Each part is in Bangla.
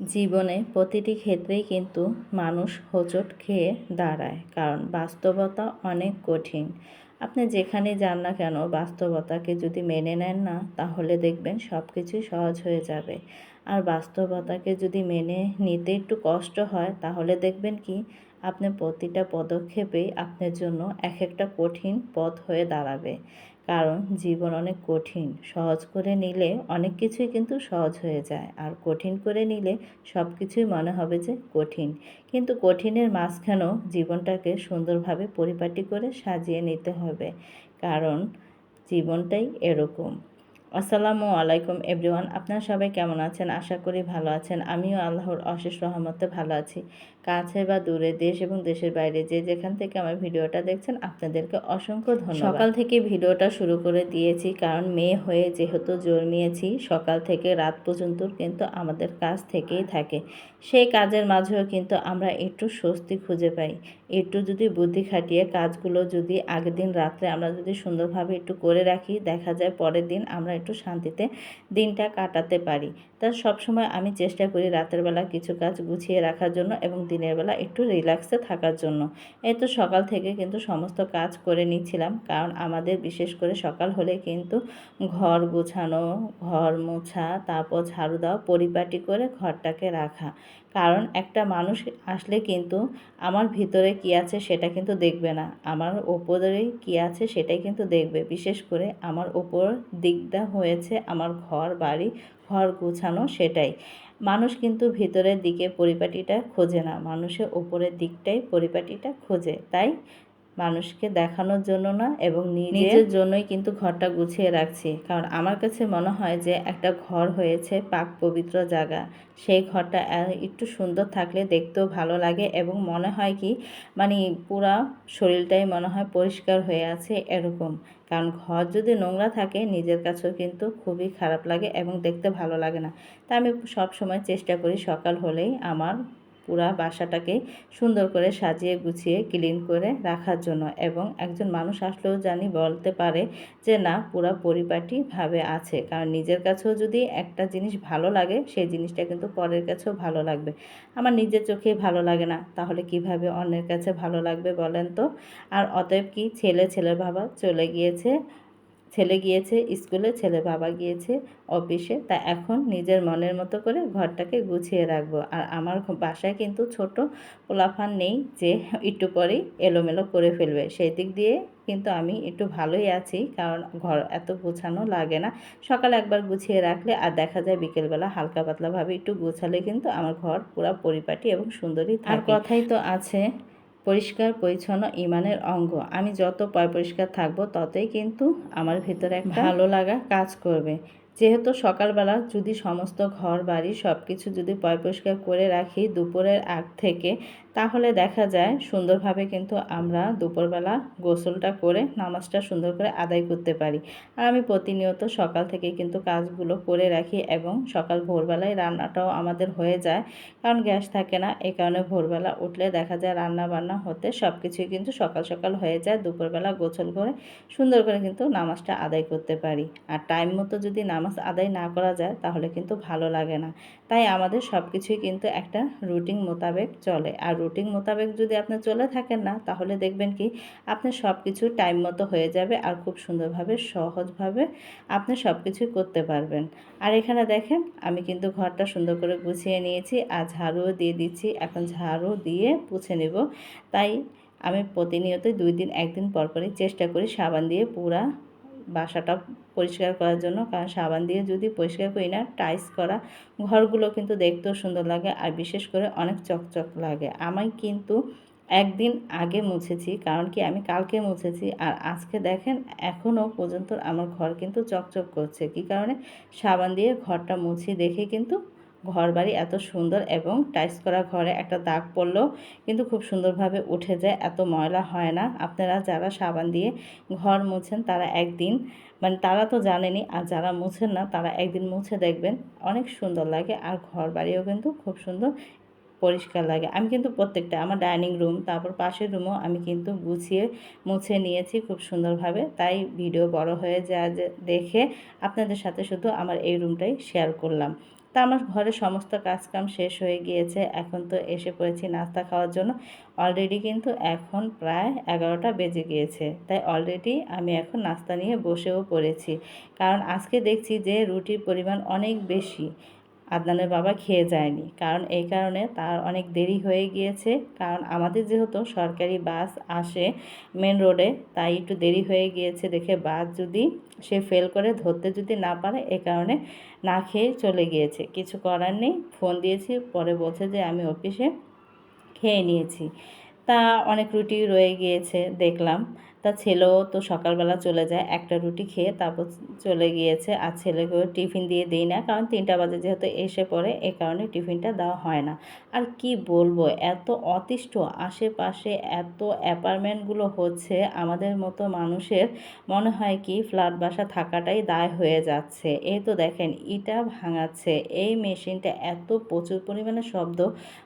জীবনে প্রতিটি ক্ষেত্রেই কিন্তু মানুষ হোঁচট খেয়ে দাঁড়ায়, কারণ বাস্তবতা অনেক কঠিন। আপনি যেখানে যান না কেন, বাস্তবতাকে যদি মেনে নেন না, তাহলে দেখবেন সব কিছুই সহজ হয়ে যাবে। আর বাস্তবতাকে যদি মেনে নিতে একটু কষ্ট হয়, তাহলে দেখবেন কি আপনি প্রতিটা পদক্ষেপেই আপনার জন্য এক একটা কঠিন পথ হয়ে দাঁড়াবে। কারণ জীবন অনেক কঠিন। সহজ করে নিলে অনেক কিছুই কিন্তু সহজ হয়ে যায়। আর কঠিন করে নিলে সব কিছুই মনে হবে যে কঠিন। কিন্তু কঠিনের মাঝখানেও জীবনটাকে সুন্দরভাবে পরিপাটি করে সাজিয়ে নিতে হবে। কারণ জীবনটাই এরকম। আসসালামু আলাইকুম এভরিওয়ান, আপনারা সবাই কেমন আছেন? আশা করি ভালো আছেন। আমিও আল্লাহর অশেষ রহমতে ভালো আছি। কাছে বা দূরে দেশ এবং দেশের বাইরে যে যেখান থেকে আমার ভিডিওটা দেখছেন, আপনাদেরকে অসংখ্য ধন্যবাদ। সকাল থেকে ভিডিওটা শুরু করে দিয়েছি, কারণ মেয়ে হয়ে যেহেতু জন্মিয়েছি, সকাল থেকে রাত পর্যন্ত কিন্তু আমাদের কাজ থেকেই থাকে। সেই কাজের মাঝেও কিন্তু আমরা একটু স্বস্তি খুঁজে পাই। একটু যদি বুদ্ধি খাটিয়ে কাজগুলো যদি আগের দিন রাত্রে আমরা যদি সুন্দরভাবে একটু করে রাখি, দেখা যায় পরের দিন আমরা একটু শান্তিতে দিনটা কাটাতে পারি। তা সবসময় আমি চেষ্টা করি রাতের বেলা কিছু কাজ গুছিয়ে রাখার জন্য এবং দিনের বেলা একটু রিল্যাক্সে থাকার জন্য। এই তো সকাল থেকে কিন্তু সমস্ত কাজ করে নিচ্ছিলাম, কারণ আমাদের বিশেষ করে সকাল হলে কিন্তু ঘর গোছানো, ঘর মোছা, তারপর ঝাড়ু দেওয়া, পরিপাটি করে ঘরটাকে রাখা। কারণ একটা মানুষ আসলে কিন্তু আমার ভিতরে কি আছে সেটা কিন্তু দেখবে না। আমার ওপরে কি আছে সেটাই কিন্তু দেখবে। বিশেষ করে আমার ওপর দিকটা হয়েছে আমার ঘর, বাড়ি, ঘর গুছানো সেটাই। মানুষ কিন্তু ভিতরের দিকে পরিপাটিটা খোঁজে না। মানুষের ওপরের দিকটাই পরিপাটিটা খোঁজে। তাই মানুষকে দেখানোর জন্য না এবং নিজের জন্যই কিন্তু ঘরটা গুছিয়ে রাখছি। কারণ আমার কাছে মনে হয় যে একটা ঘর হয়েছে পাক পবিত্র জায়গা। সেই ঘরটা একটু সুন্দর থাকলে দেখতেও ভালো লাগে এবং মনে হয় কি মানে পুরা শরীরটাই মনে হয় পরিষ্কার হয়ে আছে এরকম। কারণ ঘর যদি নোংরা থাকে নিজের কাছেও কিন্তু খুবই খারাপ লাগে এবং দেখতে ভালো লাগে না। তা আমি সব সময় চেষ্টা করি সকাল হলেই আমার পুরা বাসাটাকে সুন্দর করে সাজিয়ে গুছিয়ে ক্লিন করে রাখার জন্য এবং একজন মানুষ আসলেও জানি বলতে পারে যে, না, পুরা পরিপাটিভাবে আছে। কারণ নিজের কাছেও যদি একটা জিনিস ভালো লাগে, সেই জিনিসটা কিন্তু পরের কাছেও ভালো লাগবে। আমার নিজের চোখে ভালো লাগে না, তাহলে কীভাবে অন্যের কাছে ভালো লাগবে বলেন তো? আর অতএব কি ছেলে ছেলের বাবা চলে গিয়েছে ছেলে গিয়েছে স্কুলে ছেলে বাবা গিয়েছে অফিসে তা এখন নিজের মনের মতো করে ঘরটাকে গুছিয়ে রাখব। আর আমার বাসায় কিন্তু ছোট পোলাফান নেই যে একটু পরেই এলোমেলো করে ফেলবে। সেই দিক দিয়ে কিন্তু আমি একটু ভালোই আছি কারণ ঘর এত গোছানো লাগে না। সকালে একবার গুছিয়ে রাখলে আর দেখা যায় বিকেলবেলা হালকা পাতলাভাবে একটু গোছালে কিন্তু আমার ঘর পুরো পরিপাটি এবং সুন্দরই আর কথাই তো আছে। পরিষ্কার, পরিচ্ছন্ন ইমানের অঙ্গ। আমি যত পয় পরিষ্কার থাকব, ততই কিন্তু আমার ভিতরে একটা ভালো লাগা কাজ করবে। যেহেতু সকালবেলা যদি সমস্ত ঘর, বাড়ি সব কিছু যদি পয় পরিষ্কার করে রাখি, দুপুরের আগ থেকে তাহলে দেখা যায় সুন্দরভাবে কিন্তু আমরা দুপুরবেলা গোসলটা করে নামাজটা সুন্দর করে আদায় করতে পারি। আর আমি প্রতিনিয়ত সকাল থেকে কিন্তু কাজগুলো করে রাখি এবং সকাল ভোরবেলায় রান্নাটাও আমাদের হয়ে যায়। কারণ গ্যাস থাকে না এই কারণে ভোরবেলা উঠলে দেখা যায় রান্না বান্না হতে সব কিছুই কিন্তু সকাল সকাল হয়ে যায়। দুপুরবেলা গোসল করে সুন্দর করে কিন্তু নামাজটা আদায় করতে পারি। আর টাইম মতো যদি নামাজ আদায় না করা যায় তাহলে কিন্তু ভালো লাগে না। তাই আমাদের সব কিছুই কিন্তু একটা রুটিন মোতাবেক চলে। আর রুটিন মোতাবেক যদি আপনি চলে থাকেন না, তাহলে দেখবেন কি আপনি সব কিছু টাইম মতো হয়ে যাবে আর খুব সুন্দরভাবে, সহজভাবে আপনি সব কিছুই করতে পারবেন। আর এখানে দেখেন, আমি কিন্তু ঘরটা সুন্দর করে গুছিয়ে নিয়েছি, আর ঝাড়ুও দিয়ে দিচ্ছি। এখন ঝাড়ু দিয়ে পুছে নেব। তাই আমি প্রতিনিয়তই দুই দিন, একদিন পর পরই চেষ্টা করি সাবান দিয়ে পুরা বাসাটা পরিষ্কার করার জন্য, কারণ সাবান দিয়ে যদি পরিষ্কার করি না টাইস করা ঘরগুলো কিন্তু দেখতেও সুন্দর লাগে আর বিশেষ করে অনেক চকচক লাগে। আমি কিন্তু একদিন আগে মুছেছি, কারণ কি আমি কালকে মুছেছি আর আজকে দেখেন এখনও পর্যন্ত আমার ঘর কিন্তু চকচক করছে। কি কারণে? সাবান দিয়ে ঘরটা মুছি দেখে কিন্তু ঘর বাড়ি এত সুন্দর এবং টাইস করা ঘরে একটা দাগ পড়লেও কিন্তু খুব সুন্দরভাবে উঠে যায়, এত ময়লা হয় না। আপনারা যারা সাবান দিয়ে ঘর মুছেন, তারা একদিন মানে তারা তো জানেনি আর যারা মুছেন না, তারা একদিন মুছে দেখবেন, অনেক সুন্দর লাগে। আর ঘর বাড়িও কিন্তু খুব সুন্দর, পরিষ্কার লাগে। আমি কিন্তু প্রত্যেকটা, আমার ডাইনিং রুম, তারপর পাশের রুমও আমি কিন্তু গুছিয়ে, মুছে নিয়েছি খুব সুন্দরভাবে। তাই ভিডিও বড় হয়ে যা, দেখে আপনাদের সাথে শুধু আমার এই রুমটাই শেয়ার করলাম। তা আমার ঘরে সমস্ত কাজকাম শেষ হয়ে গিয়েছে। এখন তো এসে পড়েছি নাস্তা খাওয়ার জন্য। অলরেডি কিন্তু এখন প্রায় এগারোটা বেজে গিয়েছে। তাই অলরেডি আমি এখন নাস্তা নিয়ে বসেও পড়েছি। কারণ আজকে দেখছি যে রুটির পরিমাণ অনেক বেশি। আদনানের বাবা খেয়ে যায়নি। কারণ এই কারণে তার অনেক দেরি হয়ে গিয়েছে। কারণ আমাদের যেহেতু সরকারি বাস আসে মেন রোডে তাই একটু দেরি হয়ে গিয়েছে দেখে বাস যদি সে ফেল করে, ধরতে যদি না পারে, এ কারণে না খেয়ে চলে গিয়েছে। কিছু করার নেই ফোন দিয়েছি, পরে বলছে যে আমি অফিসে খেয়ে নিয়েছি। তা অনেক রুটি রয়ে গিয়েছে, দেখলাম। তা ছেলেও তো সকালবেলা চলে যায়, একটা রুটি খেয়ে তারপর চলে গিয়েছে। আর ছেলেকেও টিফিন দিয়ে দিই না, কারণ তিনটা বাজে যেহেতু এসে পড়ে, এ কারণে টিফিনটা দেওয়া হয় না। আর কি বলব, এত অতিষ্ঠ আশেপাশে এত অ্যাপার্টমেন্টগুলো হচ্ছে, আমাদের মতো মানুষের মনে হয় কি ফ্ল্যাট বাসা থাকাটাই দায় হয়ে যাচ্ছে। এই তো দেখেন, ইটা ভাঙাচ্ছে, এই মেশিনটা এত প্রচুর পরিমাণে শব্দ,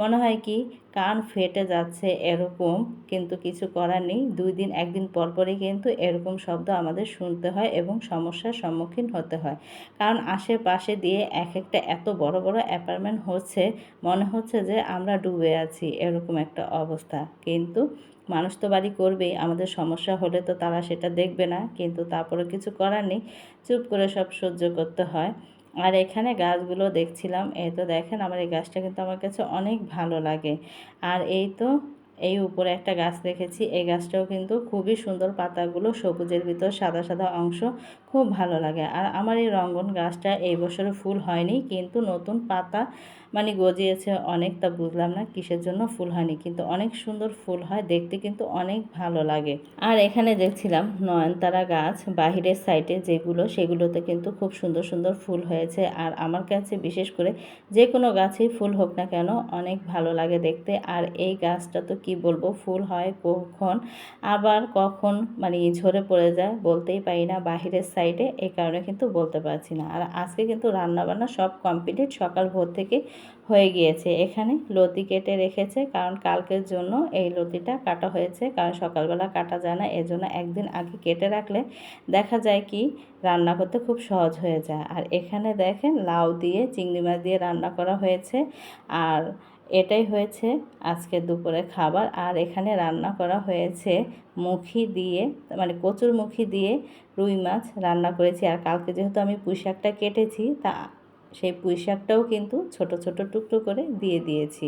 মনে হয় কি কান ফেটে যাচ্ছে এরকম, কিন্তু কিছু করার নেই। দুই দিন, একদিন পরপরই কিন্তু এরকম শব্দ আমাদের শুনতে হয় এবং সমস্যার সম্মুখীন হতে হয়। কারণ আশেপাশে দিয়ে এক একটা এত বড় বড় অ্যাপার্টমেন্ট হচ্ছে, মনে হচ্ছে যে আমরা ডুবে আছি, এরকম একটা অবস্থা। কিন্তু মানুষ তো বাড়ি করবেই, আমাদের সমস্যা হলে তো তারা সেটা দেখবে না, কিন্তু তারপরে কিছু করার নেই। চুপ করে সব সহ্য করতে হয়। আর এখানে গাছগুলো দেখছিলাম, এই তো দেখেন আমার এই গাছটা কিন্তু আমার কাছে অনেক ভালো লাগে। আর এই তো এই উপরে একটা গাছ দেখেছি, এই গাছটাও কিন্তু খুবই সুন্দর পাতাগুলো সবুজের ভিতর সাদা সাদা অংশ খুব ভালো লাগে। আর আমার এই রঙ্গন গাছটা এই বছরে ফুল হয়নি, কিন্তু নতুন পাতা মানে গজিয়েছে অনেক, তা বুঝলাম না কিসের জন্য ফুল হয়নি। কিন্তু অনেক সুন্দর ফুল হয়, দেখতে কিন্তু অনেক ভালো লাগে। আর এখানে দেখছিলাম নয়নতারা গাছ, বাহিরের সাইডে যেগুলো, সেগুলোতে কিন্তু খুব সুন্দর সুন্দর ফুল হয়েছে। আর আমার কাছে বিশেষ করে যে কোনো গাছেই ফুল হোক না কেন অনেক ভালো লাগে দেখতে। আর এই গাছটা তো কি বলব, ফুল হয় কখন, আবার কখন মানে ঝরে পড়ে যায় বলতেই পারি না। বাহিরের সাইডে এই কারণে কিন্তু বলতে পারছি না। আর আজকে কিন্তু রান্নাবান্না সব কমপ্লিট সকাল ভোর থেকে হয়ে গিয়েছে। এখানে লতি কেটে রেখেছে কারণ কালকের জন্য এই লতিটা কাটা হয়েছে। কারণ সকালবেলা কাটা যায় না, এজন্য একদিন আগে কেটে রাখলে দেখা যায় কি রান্না করতে খুব সহজ হয়ে যায়। আর এখানে দেখেন লাউ দিয়ে, চিংড়ি মাছ দিয়ে রান্না করা হয়েছে। আর এটাই হয়েছে আজকে দুপুরে খাবার। আর এখানে রান্না করা হয়েছে মুখি দিয়ে মানে কচুর মুখি দিয়ে রুই মাছ রান্না করেছি। আর কালকে যেহেতু আমি পুঁই শাকটা কেটেছি, তা সেই পুঁই শাকটাও কিন্তু ছোট ছোট টুকরো করে দিয়ে দিয়েছি।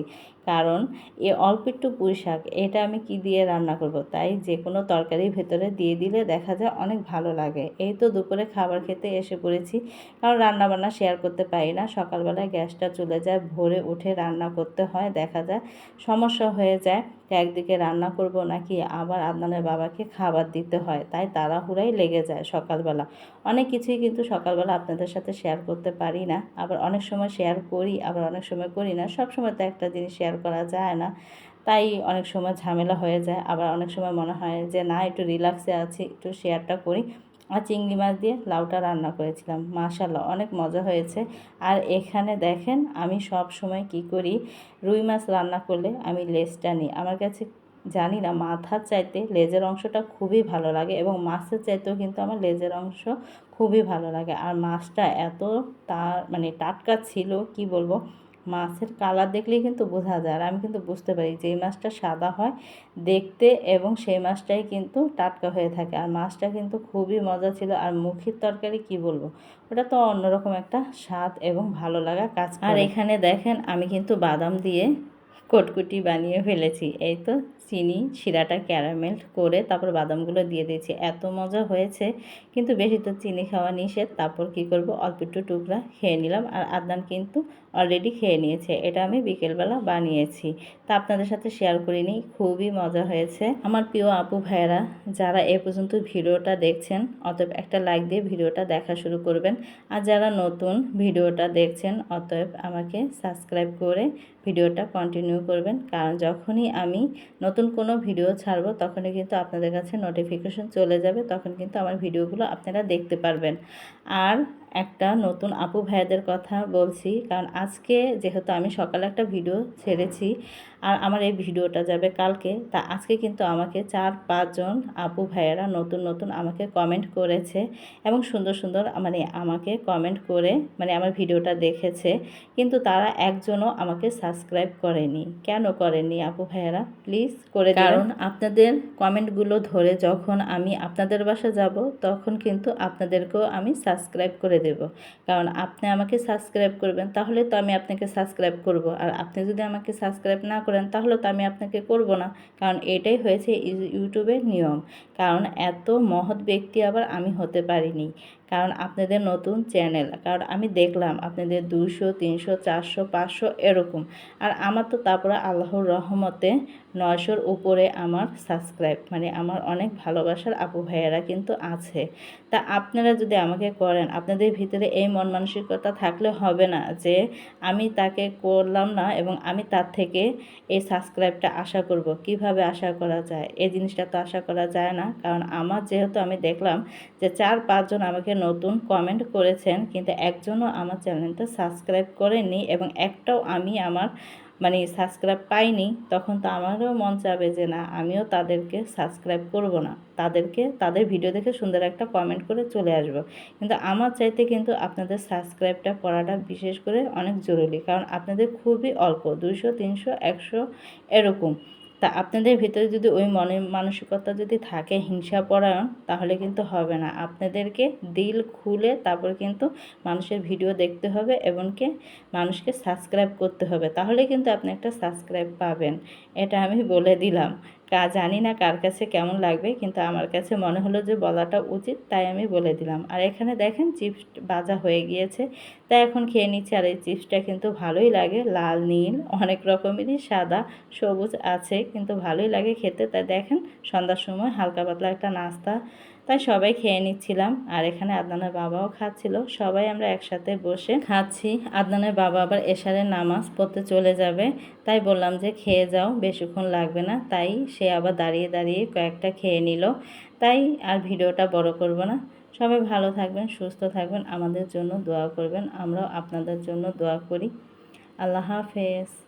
কারণ এ অল্প একটু পুঁই শাক, এটা আমি কি দিয়ে রান্না করব? তাই যে কোনো তরকারির ভেতরে দিয়ে দিলে দেখা যায় অনেক ভালো লাগে। এই তো দুপুরে খাবার খেতে এসে পড়েছি, কারণ রান্না বান্না শেয়ার করতে পারি না। সকালবেলায় গ্যাসটা চলে যায়, ভোরে উঠে রান্না করতে হয়, দেখা যায় সমস্যা হয়ে যায়, একদিকে রান্না করব নাকি আবার আদনানের বাবাকে খাবার দিতে হয়, তাই তাড়াহুড়াই লেগে যায় সকালবেলা। অনেক কিছুই কিন্তু সকালবেলা আপনাদের সাথে শেয়ার করতে পারি না, আবার অনেক সময় শেয়ার করি, আবার অনেক সময় করি না সব সময় তো একটা জিনিস শেয়ার করা যায় না। তাই অনেক সময় ঝামেলা হয়ে যায়। আবার অনেক সময় মনে হয় যে, না, একটু রিল্যাক্সে আছি, একটু শেয়ারটা করি। আর চিংড়ি মাছ দিয়ে লাউটা রান্না করেছিলাম। মাশাল্লাহ অনেক মজা হয়েছে। আর এখানে দেখেন, আমি সব সময় কি করি? রুই মাছ রান্না করলে আমি লেজটা নিই। আমার কাছে, জানি না, মাথার চাইতে লেজের অংশটা খুবই ভালো লাগে এবং মাছের চাইতেও কিন্তু আমার লেজের অংশ খুবই ভালো লাগে। আর মাছটা এত তার মানে টাটকা ছিল, কি বলব? মাছের কালার দেখলেই কিন্তু বোঝা যায়। আর আমি কিন্তু বুঝতে পারি যে এই মাছটা সাদা হয় দেখতে এবং সেই মাছটাই কিন্তু টাটকা হয়ে থাকে। আর মাছটা কিন্তু খুবই মজা ছিল। আর মুখির তরকারি কি বলব? ওটা তো অন্যরকম একটা স্বাদ এবং ভালো লাগা কাজ আর এখানে দেখেন আমি কিন্তু বাদাম দিয়ে কটকুটি বানিয়ে ফেলেছি। এই তো চিনি, শিরাটা ক্যারামেল করে তারপর বাদামগুলো দিয়ে দিয়েছি। এত মজা হয়েছে, কিন্তু বেশি তো চিনি খাওয়া নিষেধ। তারপর কি করব? অল্প একটু টুকরা খেয়ে নিলাম আর আদনান কিন্তু অলরেডি খেয়ে নিয়েছে। এটা আমি বিকেলবেলা বানিয়েছি। তা আপনাদের সাথে শেয়ার করিনি, খুবই মজা হয়েছে। আমার প্রিয় আপু ভাইয়েরা, যারা এ পর্যন্ত ভিডিওটা দেখছেন, অতএব একটা লাইক দিয়ে ভিডিওটা দেখা শুরু করবেন। আর যারা নতুন ভিডিওটা দেখছেন, অতএব আমাকে সাবস্ক্রাইব করে ভিডিওটা কন্টিনিউ করবেন। কারণ যখনই আমি নতুন কোনো ভিডিও ছাড়বো, তখনই কিন্তু আপনাদের কাছে নোটিফিকেশন চলে যাবে, তখন কিন্তু আমার ভিডিওগুলো আপনারা দেখতে পারবেন। আর একটা নতুন আপু ভাইয়াদের কথা বলছি, কারণ আজকে যেহেতু আমি সকালে একটা ভিডিও ছেড়েছি আর আমার এই ভিডিওটা যাবে কালকে, তা আজকে কিন্তু আমাকে চার পাঁচজন আপু ভাইয়ারা নতুন নতুন আমাকে কমেন্ট করেছে এবং সুন্দর সুন্দর মানে আমাকে কমেন্ট করে মানে আমার ভিডিওটা দেখেছে, কিন্তু তারা একজনও আমাকে সাবস্ক্রাইব করেনি। কেন করেনি আপু ভাইয়ারা? প্লিজ করে কারণ আপনাদের কমেন্টগুলো ধরে যখন আমি আপনাদের বাসা যাব, তখন কিন্তু আপনাদেরকেও আমি সাবস্ক্রাইব করে দেব। কারণ আপনি আমাকে সাবস্ক্রাইব করবেন, তাহলে তো আমি আপনাকে সাবস্ক্রাইব করব। আর আপনি যদি আমাকে সাবস্ক্রাইব না করেন, তাহলে তো আমি আপনাকে করব না। কারণ এটাই হয়েছে ইউ- ইউটিউবের নিয়ম। কারণ এত মহৎ ব্যক্তি আবার আমি হতে পারিনি। কারণ আপনাদের নতুন চ্যানেল, কারণ আমি দেখলাম আপনাদের দুশো তিনশো, চারশো, পাঁচশো এরকম। আর আমার তো তারপরে আল্লাহর রহমতে নয়শোর উপরে আমার সাবস্ক্রাইব মানে আমার অনেক ভালোবাসার আপু ভাইয়েরা কিন্তু আছে। তা আপনারা যদি আমাকে করেন, আপনাদের ভিতরে এই মন মানসিকতা থাকলে হবে না যে আমি তাকে করলাম না এবং আমি তার থেকে এই সাবস্ক্রাইবটা আশা করব। কীভাবে আশা করা যায়? এই জিনিসটা তো আশা করা যায় না। কারণ আমার যেহেতু আমি দেখলাম যে চার, পাঁচজন আমাকে নতুন কমেন্ট করেছেন, কিন্তু একজনও আমার চ্যানেলটা সাবস্ক্রাইব করেনি এবং একটাও আমি আমার মানে সাবস্ক্রাইব পাইনি, তখন তো আমারও মন চাবে যে না, আমিও তাদেরকে সাবস্ক্রাইব করব না। তাদেরকে, তাদের ভিডিও দেখে সুন্দর একটা কমেন্ট করে চলে আসব। কিন্তু আমার চাইতে কিন্তু আপনাদের সাবস্ক্রাইবটা করাটা বিশেষ করে অনেক জরুরি, কারণ আপনাদের খুবই অল্প, দুইশো, তিনশো, একশো এরকম। তা আপনাদের ভিতরে যদি ওই মনে মানসিকতা যদি থাকে, হিংসা পরায়ণ তাহলে কিন্তু হবে না। আপনাদেরকে দিল খুলে তারপর কিন্তু মানুষের ভিডিও দেখতে হবে এবং কি মানুষকে সাবস্ক্রাইব করতে হবে। তাহলে কিন্তু আপনি একটা সাবস্ক্রাইব পাবেন। এটা আমি বলে দিলাম। কা জানি না কার কাছে কেমন লাগবে, কিন্তু আমার কাছে মনে হলো যে বলাটা উচিত, তাই আমি বলে দিলাম। আর এখানে দেখেন চিপস বাজা হয়ে গিয়েছে, তাই এখন খেয়ে নিচ্ছি। আর এই চিপসটা কিন্তু ভালোই লাগে, লাল, নীল, অনেক রকমেরই সাদা, সবুজ আছে, কিন্তু ভালোই লাগে খেতে। তাই দেখেন সন্ধ্যার সময় হালকা পাতলা একটা নাস্তা তাই সবাই খেয়ে নিচ্ছিলাম। আর এখানে আদনানের বাবাও খাচ্ছিল। সবাই আমরা একসাথে বসে খাচ্ছি। আদনানের বাবা আবার এশারের নামাজ পড়তে চলে যাবে। তাই বললাম যে, খেয়ে যাও, বেশিক্ষণ লাগবে না। তাই সে আবার দাঁড়িয়ে দাঁড়িয়ে কয়েকটা খেয়ে নিল। তাই আর ভিডিওটা বড় করব না। সবাই ভালো থাকবেন, সুস্থ থাকবেন। আমাদের জন্য দোয়া করবেন। আমরাও আপনাদের জন্য দোয়া করি। আল্লাহ হাফেজ।